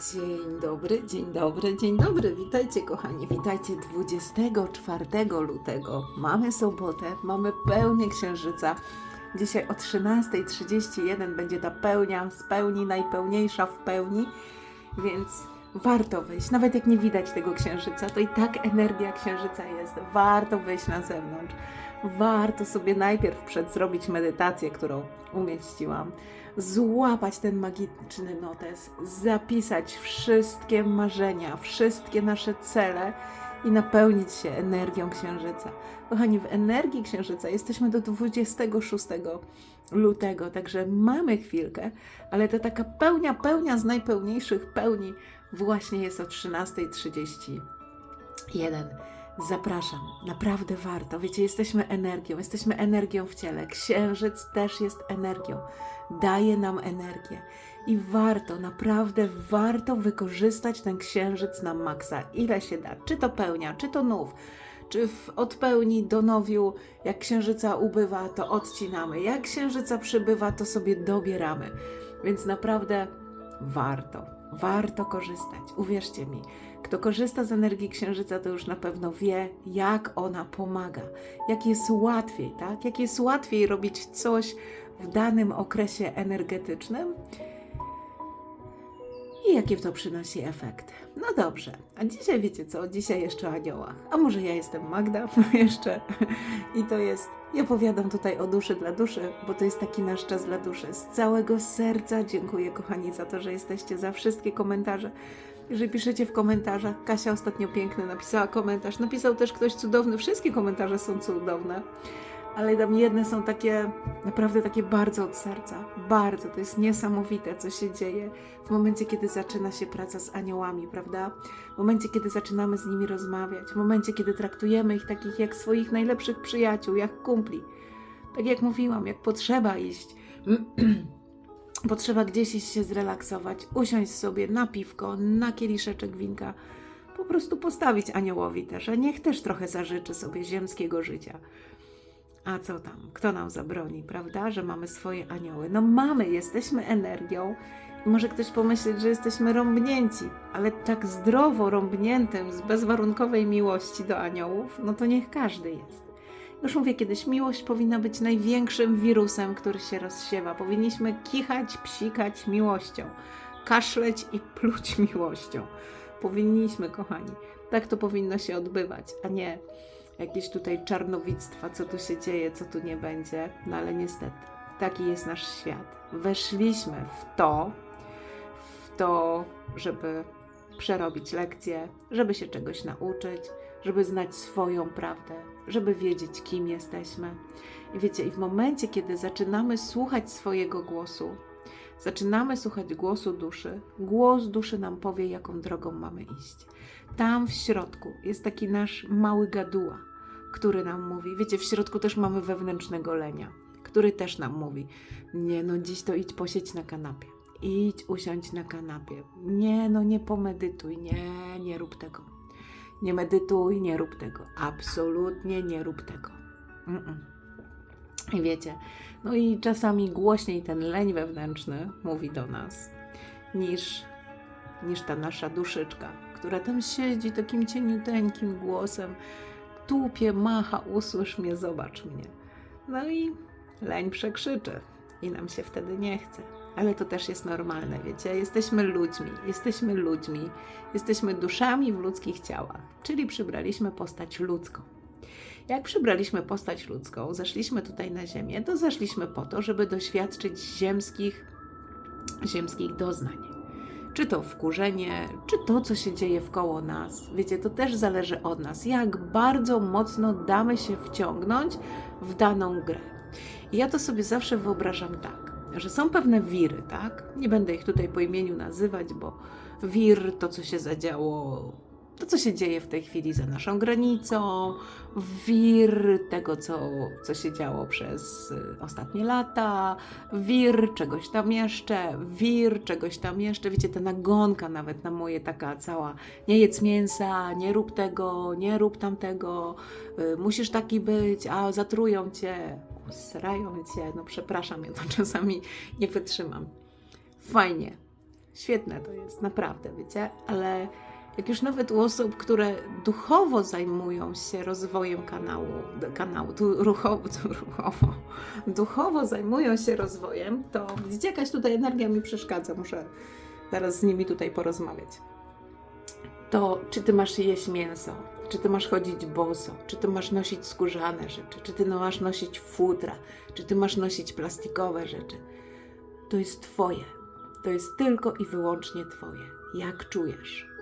Dzień dobry, dzień dobry, dzień dobry. Witajcie kochani, witajcie 24 lutego. Mamy sobotę, mamy pełnię księżyca. Dzisiaj o 13.31 będzie ta pełnia z pełni, najpełniejsza w pełni, więc warto wyjść. Nawet jak nie widać tego księżyca, to i tak energia księżyca jest. Warto wyjść na zewnątrz. Warto sobie najpierw przed zrobić medytację, którą umieściłam złapać ten magiczny notes, zapisać wszystkie marzenia, wszystkie nasze cele i napełnić się energią księżyca. Kochani, w energii księżyca jesteśmy do 26 lutego, także mamy chwilkę, ale to taka pełnia, pełnia z najpełniejszych pełni właśnie jest o 13.31. Zapraszam, naprawdę warto. Wiecie, jesteśmy energią, jesteśmy energią w ciele. Księżyc też jest energią, daje nam energię i warto, naprawdę warto wykorzystać ten księżyc na maksa, ile się da. Czy to pełnia, czy to nów, czy w, od pełni do nowiu, jak księżyca ubywa, to odcinamy, jak księżyca przybywa, to sobie dobieramy. Więc naprawdę warto, warto korzystać. Uwierzcie mi, kto korzysta z energii księżyca, to już na pewno wie, jak ona pomaga, jak jest łatwiej, tak? Jak jest łatwiej robić coś w danym okresie energetycznym i jakie to przynosi efekty. No dobrze, a dzisiaj wiecie co? Dzisiaj jeszcze o aniołach. A może ja jestem Magda jeszcze i to jest, ja opowiadam tutaj o duszy dla duszy, bo to jest taki nasz czas dla duszy. Z całego serca dziękuję kochani za to, że jesteście, za wszystkie komentarze. Jeżeli piszecie w komentarzach, Kasia ostatnio piękny napisała komentarz, napisał też ktoś cudowny, wszystkie komentarze są cudowne, ale tam jedne są takie, naprawdę takie bardzo od serca, bardzo, to jest niesamowite, co się dzieje w momencie, kiedy zaczyna się praca z aniołami, prawda? W momencie, kiedy zaczynamy z nimi rozmawiać, w momencie, kiedy traktujemy ich takich jak swoich najlepszych przyjaciół, jak kumpli. Tak jak mówiłam, jak potrzeba iść potrzeba gdzieś iść się zrelaksować, usiąść sobie na piwko, na kieliszeczek winka, po prostu postawić aniołowi też, a niech też trochę zażyczy sobie ziemskiego życia. A co tam? Kto nam zabroni, prawda? Że mamy swoje anioły. No mamy, jesteśmy energią. Może ktoś pomyśleć, że jesteśmy rąbnięci, ale tak zdrowo rąbniętym z bezwarunkowej miłości do aniołów, no to niech każdy jest. Już mówię kiedyś, miłość powinna być największym wirusem, który się rozsiewa. Powinniśmy kichać, psikać miłością, kaszleć i pluć miłością. Powinniśmy, kochani. Tak to powinno się odbywać, a nie jakieś tutaj czarnowictwa, co tu się dzieje, co tu nie będzie. No ale niestety, taki jest nasz świat. Weszliśmy w to, w to, żeby przerobić lekcje, żeby się czegoś nauczyć, żeby znać swoją prawdę, żeby wiedzieć, kim jesteśmy. I wiecie, i w momencie, kiedy zaczynamy słuchać swojego głosu, zaczynamy słuchać głosu duszy, głos duszy nam powie, jaką drogą mamy iść. Tam w środku jest taki nasz mały gaduła, który nam mówi, wiecie, w środku też mamy wewnętrznego lenia, który też nam mówi, nie no, dziś to idź posiedź na kanapie. Idź usiądź na kanapie. Nie, no nie pomedytuj. Nie, nie rób tego. Nie medytuj, nie rób tego. Absolutnie nie rób tego. Mm-mm. I wiecie, no i czasami głośniej ten leń wewnętrzny mówi do nas niż, niż ta nasza duszyczka, która tam siedzi takim cieniuteńkim głosem, tupie, macha, usłysz mnie, zobacz mnie. No i leń przekrzyczy i nam się wtedy nie chce. Ale to też jest normalne, wiecie? Jesteśmy ludźmi, jesteśmy ludźmi, jesteśmy duszami w ludzkich ciałach, czyli przybraliśmy postać ludzką. Jak przybraliśmy postać ludzką, zeszliśmy tutaj na Ziemię, to zeszliśmy po to, żeby doświadczyć ziemskich, ziemskich doznań. Czy to wkurzenie, czy to, co się dzieje wkoło nas. Wiecie, to też zależy od nas, jak bardzo mocno damy się wciągnąć w daną grę. I ja to sobie zawsze wyobrażam tak, że są pewne wiry, tak? Nie będę ich tutaj po imieniu nazywać, bo wir to, co się zadziało, to, co się dzieje w tej chwili za naszą granicą, wir tego, co, co się działo przez y, ostatnie lata, wir czegoś tam jeszcze, wir czegoś tam jeszcze. Wiecie, ta nagonka nawet na moje taka cała, nie jedz mięsa, nie rób tego, nie rób tamtego, y, musisz taki być, a zatrują cię, srają cię, no przepraszam, ja to czasami nie wytrzymam. Fajnie, Świetne to jest, naprawdę, wiecie, ale jak już nawet u osób, które duchowo zajmują się rozwojem kanału, kanału tu ruchowo, tu ruchowo, duchowo zajmują się rozwojem, to widzicie, jakaś tutaj energia mi przeszkadza, muszę teraz z nimi tutaj porozmawiać. To czy ty masz jeść mięso, czy ty masz chodzić boso, czy ty masz nosić skórzane rzeczy, czy ty masz nosić futra, czy ty masz nosić plastikowe rzeczy, to jest twoje. To jest tylko i wyłącznie twoje. Jak czujesz.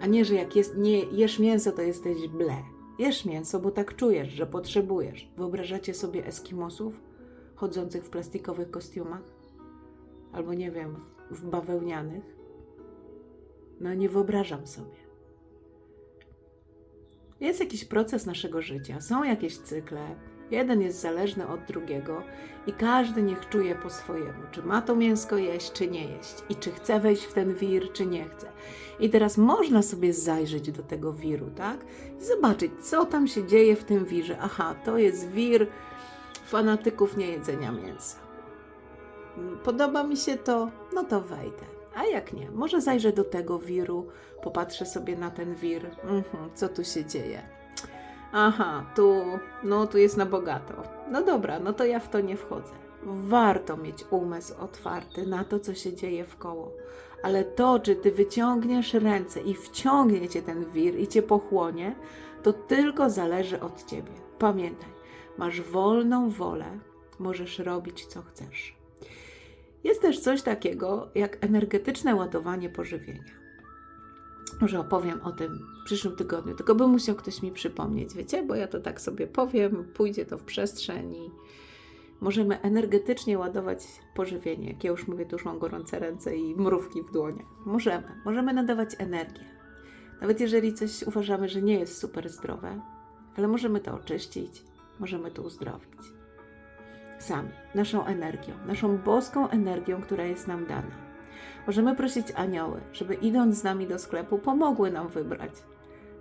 A nie, że jak jest, nie jesz mięso, to jesteś ble. Jesz mięso, bo tak czujesz, że potrzebujesz. Wyobrażacie sobie Eskimosów chodzących w plastikowych kostiumach? Albo nie wiem, w bawełnianych? No nie wyobrażam sobie. Jest jakiś proces naszego życia, są jakieś cykle. Jeden jest zależny od drugiego i każdy niech czuje po swojemu, czy ma to mięsko jeść, czy nie jeść, i czy chce wejść w ten wir, czy nie chce. I teraz można sobie zajrzeć do tego wiru, tak? I zobaczyć, co tam się dzieje w tym wirze. Aha, to jest wir fanatyków niejedzenia mięsa. Podoba mi się to, no to wejdę. A jak nie, może zajrzę do tego wiru, popatrzę sobie na ten wir, mhm, co tu się dzieje. Aha, tu, no tu jest na bogato. No dobra, no to ja w to nie wchodzę. Warto mieć umysł otwarty na to, co się dzieje w koło. Ale to, czy ty wyciągniesz ręce i wciągnie cię ten wir i cię pochłonie, to tylko zależy od ciebie. Pamiętaj, masz wolną wolę, możesz robić co chcesz. Jest też coś takiego jak energetyczne ładowanie pożywienia. Może opowiem o tym w przyszłym tygodniu, tylko by musiał ktoś mi przypomnieć, wiecie, bo ja to tak sobie powiem, pójdzie to w przestrzeń i możemy energetycznie ładować pożywienie. Jak ja już mówię, to już mam gorące ręce i mrówki w dłoniach. Możemy, możemy nadawać energię. Nawet jeżeli coś uważamy, że nie jest super zdrowe, ale możemy to oczyścić, możemy to uzdrowić. Sami, naszą energią, naszą boską energią, która jest nam dana. Możemy prosić anioły, żeby idąc z nami do sklepu, pomogły nam wybrać,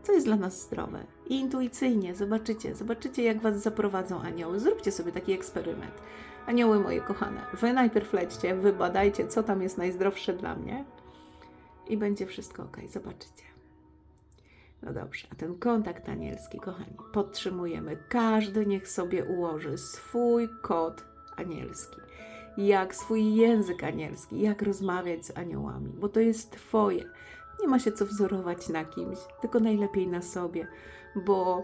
co jest dla nas zdrowe. I intuicyjnie zobaczycie, zobaczycie, jak was zaprowadzą anioły. Zróbcie sobie taki eksperyment. Anioły moje kochane, wy najpierw lećcie, wybadajcie, co tam jest najzdrowsze dla mnie i będzie wszystko ok. Zobaczycie. No dobrze, a ten kontakt anielski, kochani, podtrzymujemy. Każdy niech sobie ułoży swój kod anielski jak swój język anielski, jak rozmawiać z aniołami, bo to jest Twoje. Nie ma się co wzorować na kimś, tylko najlepiej na sobie, bo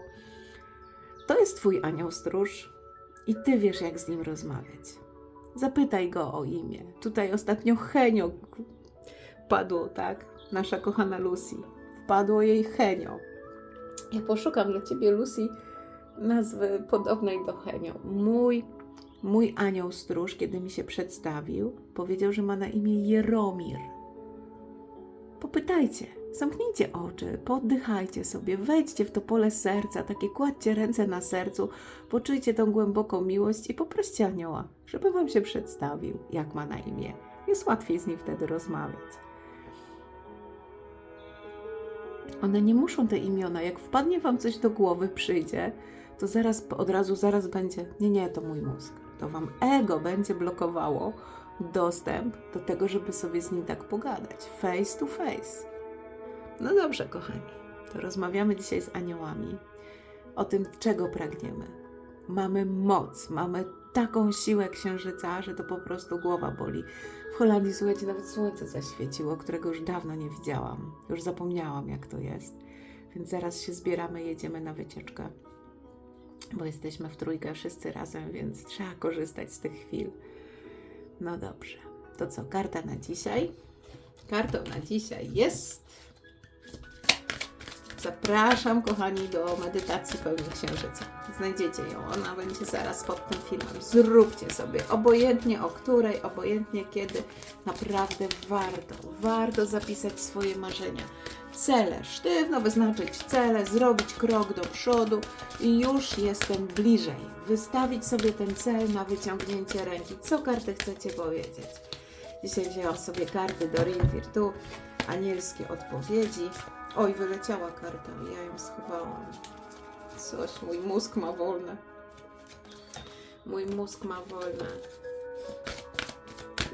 to jest Twój anioł stróż i Ty wiesz, jak z nim rozmawiać. Zapytaj go o imię. Tutaj ostatnio Henio padło, tak? Nasza kochana Lucy. Wpadło jej Henio. Ja poszukam dla Ciebie, Lucy, nazwy podobnej do Henio. Mój Mój anioł stróż, kiedy mi się przedstawił, powiedział, że ma na imię Jeromir. Popytajcie, zamknijcie oczy, poddychajcie sobie, wejdźcie w to pole serca, takie kładźcie ręce na sercu, poczujcie tą głęboką miłość i poproście anioła, żeby wam się przedstawił, jak ma na imię. Jest łatwiej z nim wtedy rozmawiać. One nie muszą te imiona, jak wpadnie wam coś do głowy, przyjdzie, to zaraz od razu, zaraz będzie, nie, nie, to mój mózg to wam ego będzie blokowało dostęp do tego, żeby sobie z nim tak pogadać. Face to face. No dobrze, kochani, to rozmawiamy dzisiaj z aniołami o tym, czego pragniemy. Mamy moc, mamy taką siłę księżyca, że to po prostu głowa boli. W Holandii, słuchajcie, nawet słońce zaświeciło, którego już dawno nie widziałam. Już zapomniałam, jak to jest. Więc zaraz się zbieramy, jedziemy na wycieczkę bo jesteśmy w trójkę wszyscy razem, więc trzeba korzystać z tych chwil. No dobrze, to co, karta na dzisiaj? Kartą na dzisiaj jest. Zapraszam, kochani, do medytacji pełni księżyca. Znajdziecie ją, ona będzie zaraz pod tym filmem. Zróbcie sobie, obojętnie o której, obojętnie kiedy, naprawdę warto, warto zapisać swoje marzenia cele, sztywno wyznaczyć cele, zrobić krok do przodu i już jestem bliżej. Wystawić sobie ten cel na wyciągnięcie ręki. Co karty chcecie powiedzieć? Dzisiaj wzięłam sobie karty do Rintir, tu anielskie odpowiedzi. Oj, wyleciała karta, ja ją schowałam. Coś, mój mózg ma wolne. Mój mózg ma wolne.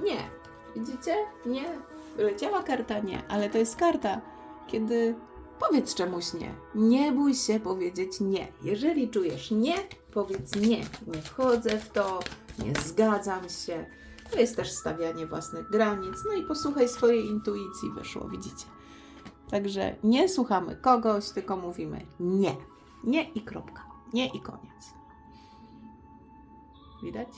Nie, widzicie? Nie, Wyleciała karta? Nie, ale to jest karta, kiedy powiedz czemuś nie. Nie bój się powiedzieć nie. Jeżeli czujesz nie, powiedz nie. Nie wchodzę w to, nie zgadzam się. To jest też stawianie własnych granic. No i posłuchaj swojej intuicji, wyszło, widzicie. Także nie słuchamy kogoś, tylko mówimy nie. Nie i kropka. Nie i koniec. Widać?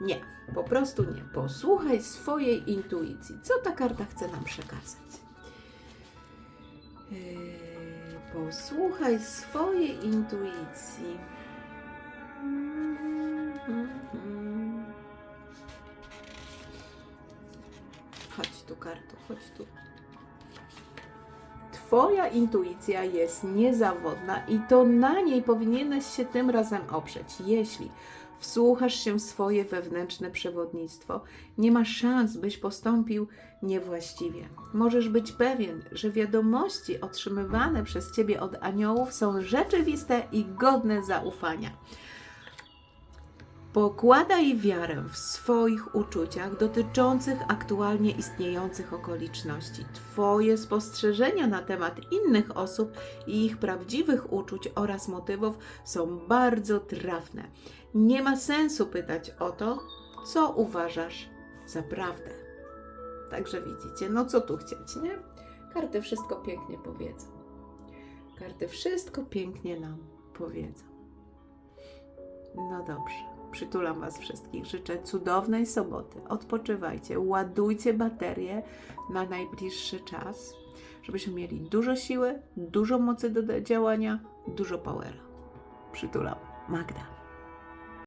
Nie, po prostu nie. Posłuchaj swojej intuicji. Co ta karta chce nam przekazać? Yy, posłuchaj swojej intuicji. Chodź tu, karto, chodź tu. Twoja intuicja jest niezawodna i to na niej powinieneś się tym razem oprzeć. Jeśli wsłuchasz się w swoje wewnętrzne przewodnictwo, nie ma szans, byś postąpił niewłaściwie. Możesz być pewien, że wiadomości otrzymywane przez ciebie od aniołów są rzeczywiste i godne zaufania. Pokładaj wiarę w swoich uczuciach dotyczących aktualnie istniejących okoliczności. Twoje spostrzeżenia na temat innych osób i ich prawdziwych uczuć oraz motywów są bardzo trafne. Nie ma sensu pytać o to, co uważasz za prawdę. Także widzicie, no co tu chcieć, nie? Karty wszystko pięknie powiedzą. Karty wszystko pięknie nam powiedzą. No dobrze. Przytulam Was wszystkich. Życzę cudownej soboty. Odpoczywajcie, ładujcie baterie na najbliższy czas, żebyśmy mieli dużo siły, dużo mocy do działania, dużo powera. Przytulam. Magda.